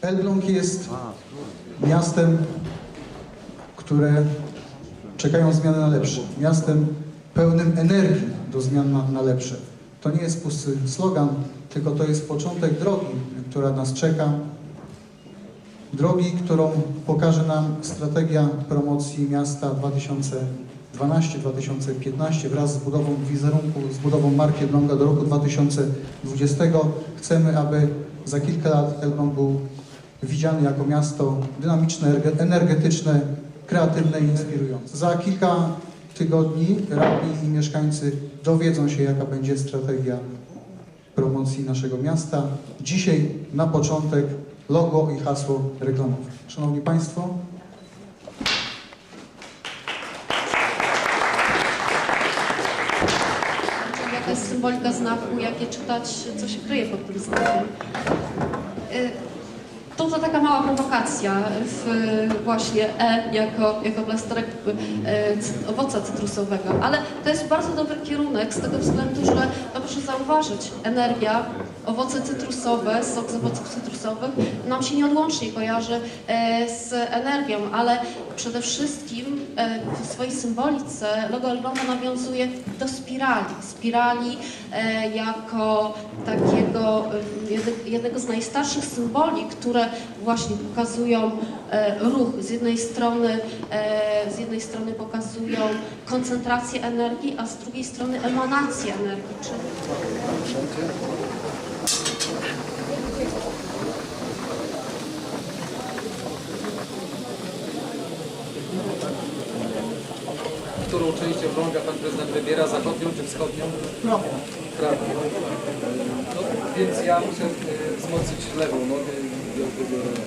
Elbląg jest miastem, które czekają zmiany na lepsze. Miastem pełnym energii do zmian na, na lepsze. To nie jest pusty slogan, tylko to jest początek drogi, która nas czeka. Drogi, którą pokaże nam strategia promocji miasta 2012-2015 wraz z budową wizerunku, z budową marki Elbląga do roku 2020. Chcemy, aby za kilka lat Elbląg był widziany jako miasto dynamiczne, erge- energetyczne, kreatywne i inspirujące. Za kilka tygodni radni i mieszkańcy dowiedzą się, jaka będzie strategia promocji naszego miasta. Dzisiaj na początek logo i hasło reklamowe. Szanowni Państwo, jaka jest symbolika znaku, jakie czytać, co się kryje pod tym znakiem. Y, To to taka mała prowokacja. W właśnie E jako, jako plasterek e, owoca cytrusowego, ale to jest bardzo dobry kierunek z tego względu, że no proszę zauważyć, energia, owoce cytrusowe, sok z owoców cytrusowych nam się nieodłącznie kojarzy e, z energią, ale przede wszystkim e, w swojej symbolice logo Elbląga nawiązuje do spirali. Spirali e, jako takiego jedne- jednego z najstarszych symboli, które właśnie pokazują ruch. Z jednej strony, z jednej strony pokazują koncentrację energii, a z drugiej strony emanację energii, czyli Którą część obrąga pan prezydent wybiera, zachodnią czy wschodnią? Prawą. Prawą. No, więc ja muszę y, wzmocnić lewą nogę i wybiorę.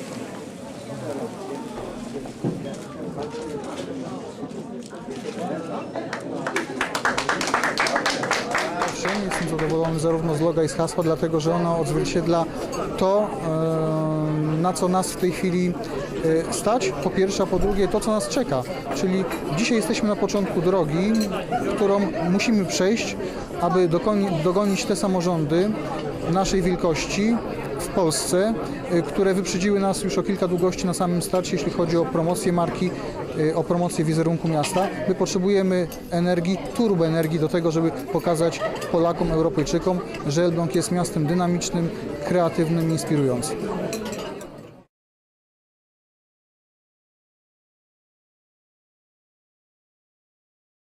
Jestem zadowolony zarówno z loga i z hasła, dlatego że ono odzwierciedla to, na co nas w tej chwili stać, po pierwsze, a po drugie to, co nas czeka. Czyli dzisiaj jesteśmy na początku drogi, którą musimy przejść, aby dogonić te samorządy naszej wielkości w Polsce, e, które wyprzedziły nas już o kilka długości na samym starcie, jeśli chodzi o promocję marki, e, o promocję wizerunku miasta. My potrzebujemy energii, turboenergii do tego, żeby pokazać Polakom, Europejczykom, że Elbląg jest miastem dynamicznym, kreatywnym, inspirującym.